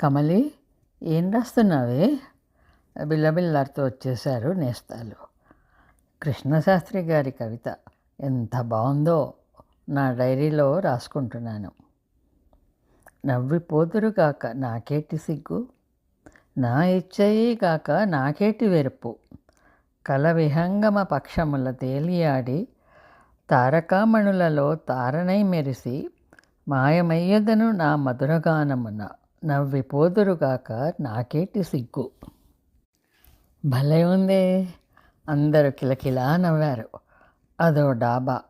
కమలి ఏం రాస్తున్నావే? బిల్లబిల్లాడుతూ వచ్చేశారు నేస్తాలు. కృష్ణశాస్త్రి గారి కవిత ఎంత బాగుందో నా డైరీలో రాసుకుంటున్నాను. నవ్విపోతురు కాక నాకేటి సిగ్గు నా ఇచ్చయి కాక నాకేటి వెరుపు కల విహంగమ పక్షముల తేలియాడి తారకామణులలో తారనై మెరిసి మాయమయ్యదను నా మధురగానమున. నవ్విపోదురుగాక నాకేటి సిగ్గు. భలే ఉందే. అందరూ కిలకిలా నవ్వారు. అదో డాబా.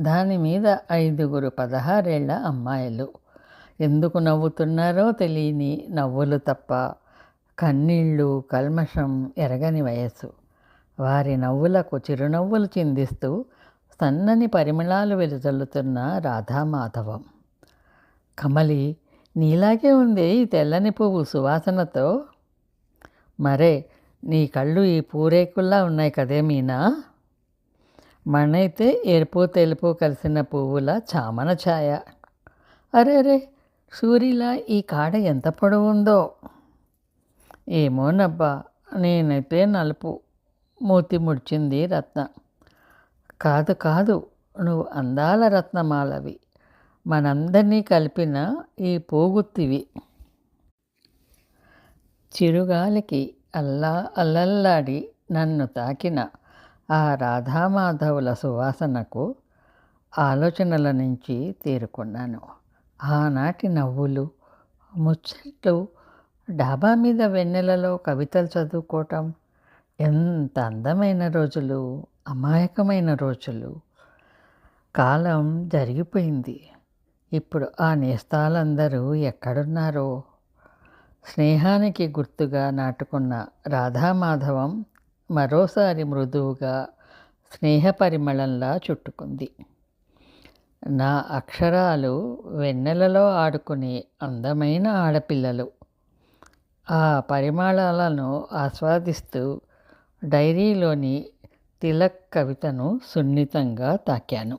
దాని మీద ఐదుగురు పదహారేళ్ళ అమ్మాయిలు. ఎందుకు నవ్వుతున్నారో తెలియని నవ్వులు తప్ప కన్నీళ్ళు కల్మషం ఎరగని వయస్సు. వారి నవ్వులకు చిరునవ్వులు చిందిస్తూ సన్నని పరిమళాలు వెలుజల్లుతున్న రాధామాధవం. కమలి నీలాగే ఉంది ఈ తెల్లని పువ్వు సువాసనతో మరే నీ కళ్ళు ఈ పూరేకుల్లా ఉన్నాయి కదే మీనా? మణైతే ఎరుపు తెలుపు కలిసిన పువ్వుల చామన ఛాయ. అరే అరే సూరిలా ఈ కాడ ఎంత పొడవు ఉందో? ఏమోనబ్బా నేనైతే నలుపు. మూతి ముడిచింది రత్న. కాదు కాదు నువ్వు అందాల రత్నమాలవి. మనందరినీ కలిపిన ఈ పోగుత్తివి. చిరుగాలికి అల్లా అల్లల్లాడి నన్ను తాకిన ఆ రాధామాధవుల సువాసనకు ఆలోచనల నుంచి తేరుకున్నాను. ఆనాటి నవ్వులు ముచ్చట్లు డాబా మీద వెన్నెలలో కవితలు చదువుకోవటం ఎంత అందమైన రోజులు అమాయకమైన రోజులు. కాలం జరిగిపోయింది. ఇప్పుడు ఆ నేస్తాలందరూ ఎక్కడున్నారో? స్నేహానికి గుర్తుగా నాటుకున్న రాధామాధవం మరోసారి మృదువుగా స్నేహ పరిమళంలా చుట్టుకుంది. నా అక్షరాలు వెన్నెలలో ఆడుకునే అందమైన ఆడపిల్లలు. ఆ పరిమళాలను ఆస్వాదిస్తూ డైరీలోని తిలక్ కవితను సున్నితంగా తాకాను.